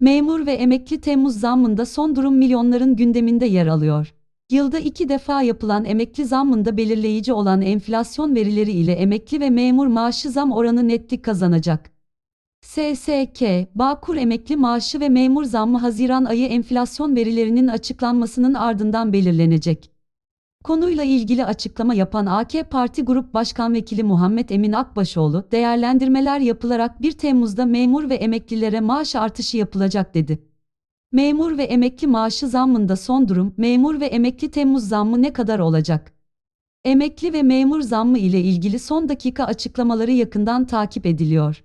Memur ve emekli Temmuz zammında son durum milyonların gündeminde yer alıyor. Yılda iki defa yapılan emekli zammında belirleyici olan enflasyon verileri ile emekli ve memur maaşı zam oranı netlik kazanacak. SSK, Bağkur emekli maaşı ve memur zammı Haziran ayı enflasyon verilerinin açıklanmasının ardından belirlenecek. Konuyla ilgili açıklama yapan AK Parti Grup Başkan Vekili Muhammed Emin Akbaşoğlu, değerlendirmeler yapılarak 1 Temmuz'da memur ve emeklilere maaş artışı yapılacak dedi. Memur ve emekli maaşı zammında son durum, memur ve emekli Temmuz zammı ne kadar olacak? Emekli ve memur zammı ile ilgili son dakika açıklamaları yakından takip ediliyor.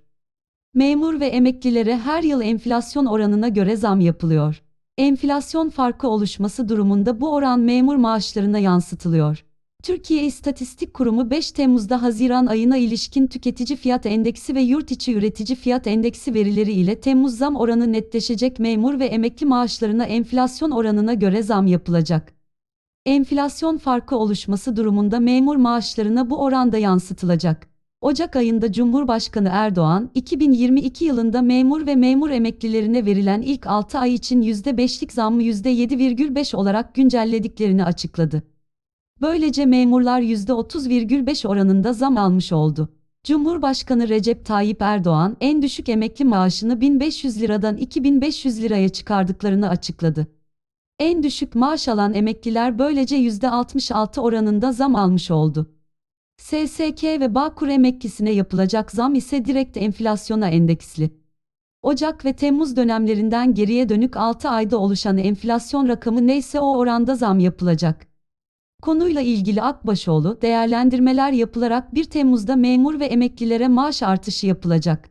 Memur ve emeklilere her yıl enflasyon oranına göre zam yapılıyor. Enflasyon farkı oluşması durumunda bu oran memur maaşlarına yansıtılıyor. Türkiye İstatistik Kurumu 5 Temmuz'da Haziran ayına ilişkin tüketici fiyat endeksi ve yurt içi üretici fiyat endeksi verileri ile Temmuz zam oranı netleşecek memur ve emekli maaşlarına enflasyon oranına göre zam yapılacak. Enflasyon farkı oluşması durumunda memur maaşlarına bu oranda yansıtılacak. Ocak ayında Cumhurbaşkanı Erdoğan, 2022 yılında memur ve memur emeklilerine verilen ilk 6 ay için %5'lik zammı %7,5 olarak güncellediklerini açıkladı. Böylece memurlar %30,5 oranında zam almış oldu. Cumhurbaşkanı Recep Tayyip Erdoğan, en düşük emekli maaşını 1500 liradan 2500 liraya çıkardıklarını açıkladı. En düşük maaş alan emekliler böylece %66 oranında zam almış oldu. SSK ve Bağkur emeklisine yapılacak zam ise direkt enflasyona endeksli. Ocak ve Temmuz dönemlerinden geriye dönük 6 ayda oluşan enflasyon rakamı neyse o oranda zam yapılacak. Konuyla ilgili Akbaşoğlu, değerlendirmeler yapılarak 1 Temmuz'da memur ve emeklilere maaş artışı yapılacak.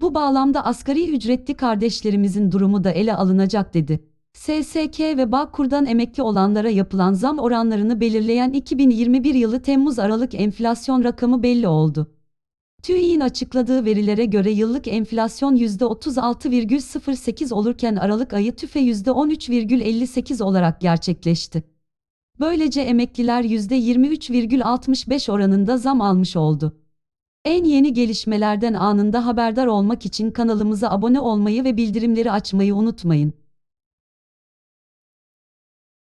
Bu bağlamda asgari ücretli kardeşlerimizin durumu da ele alınacak dedi. SSK ve Bağkur'dan emekli olanlara yapılan zam oranlarını belirleyen 2021 yılı Temmuz-Aralık enflasyon rakamı belli oldu. TÜİ'nin açıkladığı verilere göre yıllık enflasyon %36,08 olurken Aralık ayı tüfe %13,58 olarak gerçekleşti. Böylece emekliler %23,65 oranında zam almış oldu. En yeni gelişmelerden anında haberdar olmak için kanalımıza abone olmayı ve bildirimleri açmayı unutmayın.